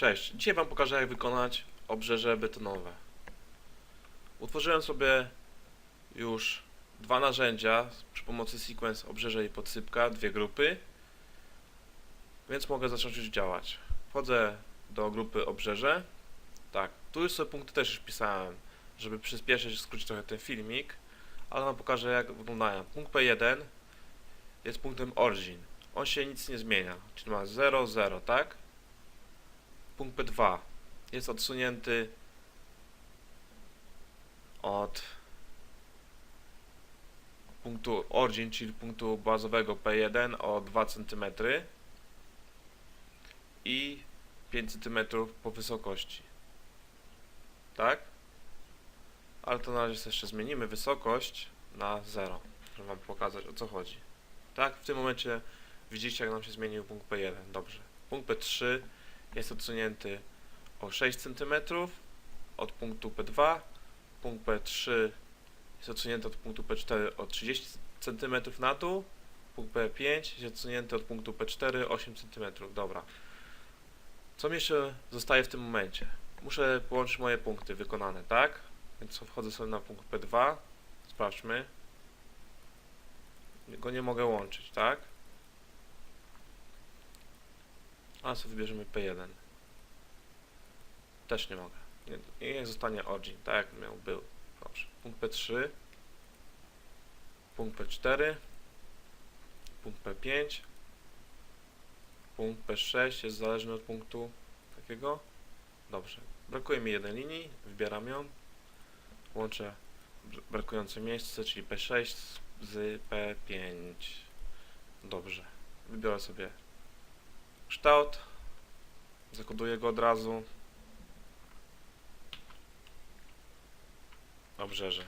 Cześć, dzisiaj Wam pokażę jak wykonać obrzeże betonowe. Utworzyłem sobie już dwa narzędzia przy pomocy sequence obrzeże i podsypka, dwie grupy, więc mogę zacząć już działać. Wchodzę do grupy obrzeże. Tak, tu już sobie punkty też już pisałem, żeby przyspieszyć, skrócić trochę ten filmik, ale Wam pokażę jak wyglądają. Punkt P1 jest punktem origin. On się nic nie zmienia, czyli ma 0, 0, tak? Punkt P2 jest odsunięty od punktu origin, czyli punktu bazowego P1 o 2 cm i 5 cm po wysokości. Tak? Ale to na razie jeszcze zmienimy wysokość na 0, żeby Wam pokazać o co chodzi. Tak? W tym momencie widzicie jak nam się zmienił punkt P1. Dobrze. Punkt P3 jest odsunięty o 6 cm od punktu P2. Punkt P3 jest odsunięty od punktu P4 o 30 cm na dół. Punkt P5 jest odsunięty od punktu P4 8 cm. Dobra. Co mi jeszcze zostaje w tym momencie? Muszę połączyć moje punkty wykonane, tak? Więc wchodzę sobie na punkt P2. Sprawdźmy. Go nie mogę łączyć, tak? A sobie wybierzemy P1. Też nie mogę. Nie, niech zostanie origin, tak jak miał był. Proszę. Punkt P3. Punkt P4. Punkt P5. Punkt P6 jest zależny od punktu takiego. Dobrze. Brakuje mi jednej linii. Wybieram ją. Łączę br- brakujące miejsce, czyli P6 z- z P5. Dobrze. Wybiorę sobie kształt. Zakoduję go od razu. Obrzeże.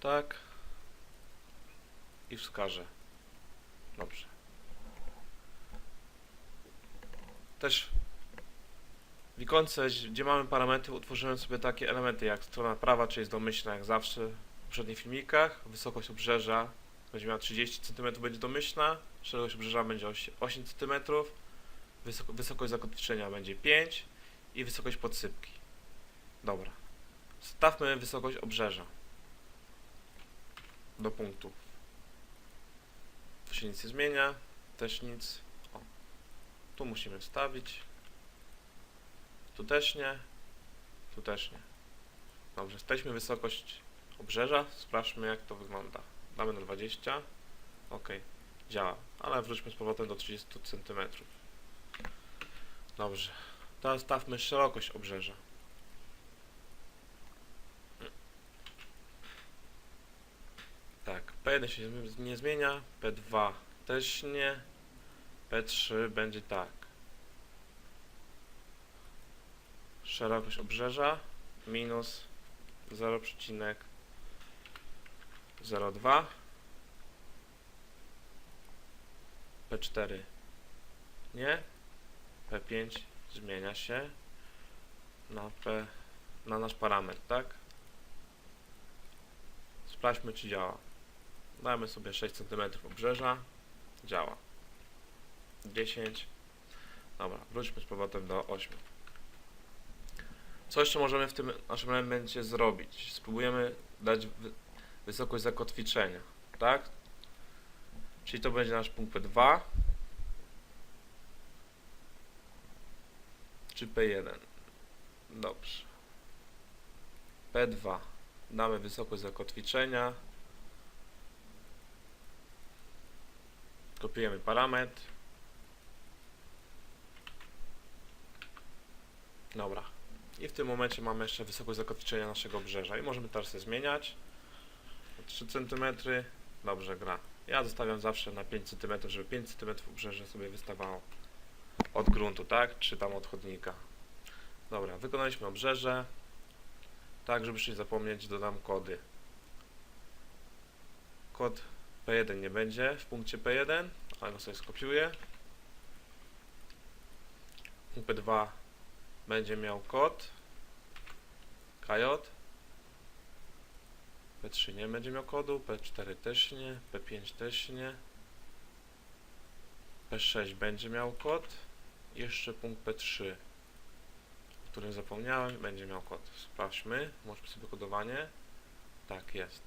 Tak. I wskażę. Dobrze. Też w ikonce, gdzie mamy parametry, utworzyłem sobie takie elementy jak strona prawa, czyli jest domyślna jak zawsze w poprzednich filmikach. Wysokość obrzeża będzie miała 30 cm, będzie domyślna. Szerokość obrzeża będzie osi- 8 cm. Wysoko, wysokość zakotwiczenia będzie 5 i wysokość podsypki. Dobra. Stawmy wysokość obrzeża do punktu. Tu się nic nie zmienia, też nic. O. Tu musimy wstawić. Tu też nie. Tu też nie. Dobrze, staliśmy wysokość obrzeża. Sprawdźmy jak to wygląda. Damy na 20. Ok, działa. Ale wróćmy z powrotem do 30 cm. Dobrze. Teraz stawmy szerokość obrzeża. Tak, P1 się nie- zmienia, P2 też nie, P3 będzie tak. Szerokość obrzeża minus 0,02 P4 nie, P5 zmienia się na P na nasz parametr, tak? Sprawdźmy czy działa. Damy sobie 6 cm obrzeża. Działa. 10. Dobra, wróćmy z powrotem do 8. Co jeszcze możemy w tym naszym elemencie zrobić? Spróbujemy dać wysokość zakotwiczenia, tak? Czyli to będzie nasz punkt P2 czy P1. Dobrze. P2 damy wysokość zakotwiczenia. Kopiujemy parametr. Dobra. I w tym momencie mamy jeszcze wysokość zakotwiczenia naszego obrzeża. I możemy teraz je zmieniać. O 3 cm. Dobrze gra. Ja zostawiam zawsze na 5 cm, żeby 5 cm obrzeże sobie wystawało od gruntu, tak? Czy tam od chodnika. Dobra, wykonaliśmy obrzeże. Tak, żeby się nie zapomnieć, dodam kody. Kod P1 nie będzie w punkcie P1, ale go sobie skopiuję. Punkt P2 będzie miał kod KJ. P3 nie będzie miał kodu, P4 też nie, P5 też nie. P6 będzie miał kod. jeszcze punkt P3, o którym zapomniałem, będzie miał kod. Sprawdźmy, może sobie kodowanie. Tak, jest.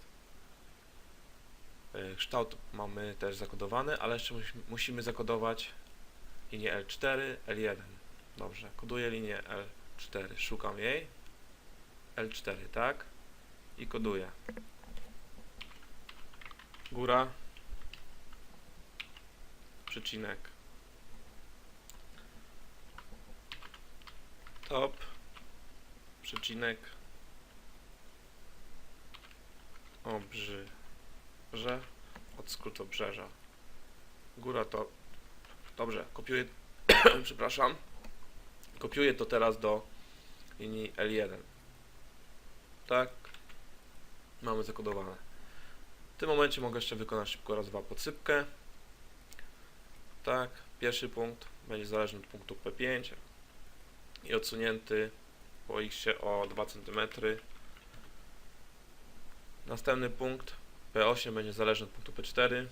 Y, Kształt mamy też zakodowany, ale jeszcze musimy zakodować linię L4, L1. Dobrze, koduję linię L4, szukam jej. L4, tak? I koduję. Góra. Przecinek. Top. Przecinek. Obrzyże. Od skrótu obrzeża. Góra to... Dobrze, kopiuję... Przepraszam. Kopiuję to teraz do linii L1. Tak. Mamy zakodowane. W tym momencie mogę jeszcze wykonać szybko raz dwa podsypkę. Tak, pierwszy punkt będzie zależny od punktu P5 i odsunięty po x o 2 cm. Następny punkt P8 będzie zależny od punktu P4.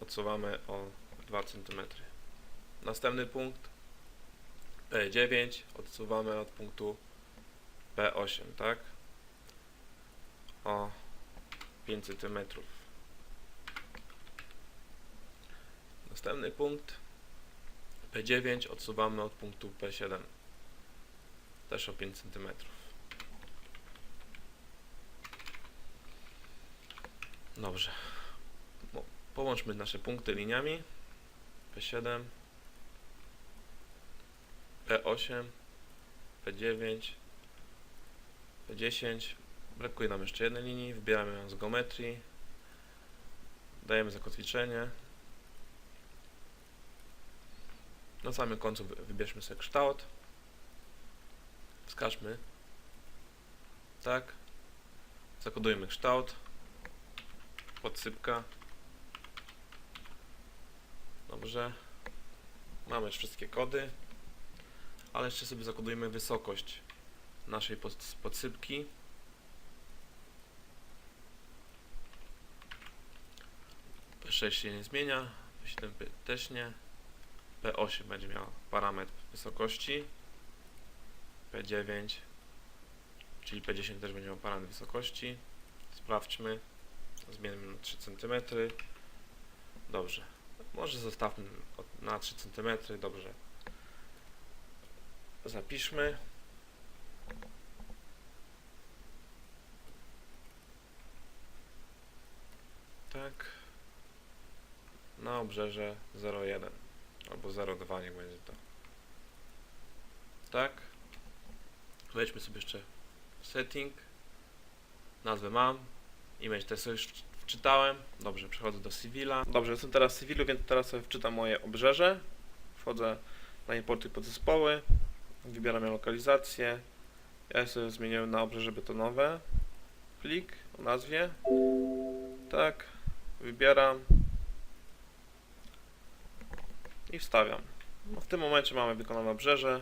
Odsuwamy o 2 cm. Następny punkt P9 odsuwamy od punktu P8, tak? O 5 cm. Następny punkt P9 odsuwamy od punktu P7 też o 5 cm. Dobrze. Połączmy nasze punkty liniami P7 P8 P9 P10 Brakuje nam jeszcze jednej linii, wybieramy ją z geometrii, dajemy zakotwiczenie. Na samym końcu wy- wybierzmy sobie kształt. Wskażmy. Tak. Zakodujemy kształt. Podsypka. Dobrze. Mamy już wszystkie kody. Ale jeszcze sobie zakodujemy wysokość naszej pod- podsypki. P6 się nie zmienia, P7 też nie. P8 będzie miał parametr wysokości. P9, czyli P10 też będzie miał parametr wysokości. Sprawdźmy. Zmienimy na 3 cm. Dobrze. Może zostawmy na 3 cm. Dobrze. Zapiszmy. Tak. Na obrzeże 0,1 albo 0,2 niech będzie to. Tak. Wejdźmy sobie jeszcze setting. Nazwę mam. Image też sobie wczytałem. Dobrze, przechodzę do civila. Dobrze, jestem teraz w civilu, więc teraz sobie wczytam moje obrzeże. Wchodzę na importy podzespoły. Wybieram lokalizację. Ja sobie zmieniłem na obrzeże betonowe. Plik o nazwie. Tak. Wybieram i wstawiam. No w tym momencie mamy wykonane obrzeże.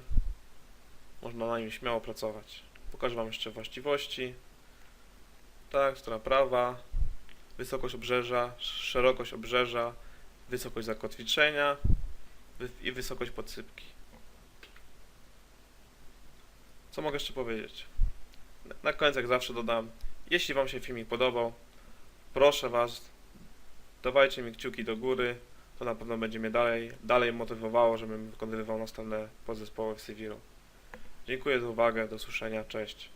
Można na nim śmiało pracować. Pokażę Wam jeszcze właściwości. Tak, strona prawa, wysokość obrzeża, szerokość obrzeża, wysokość zakotwiczenia i wysokość podsypki. Co mogę jeszcze powiedzieć? Na koniec jak zawsze dodam, jeśli Wam się filmik podobał, proszę Was, dawajcie mi kciuki do góry, to na pewno będzie mnie dalej, dalej motywowało, żebym wykonywał następne podzespoły w Civilu. Dziękuję za uwagę, do usłyszenia, cześć.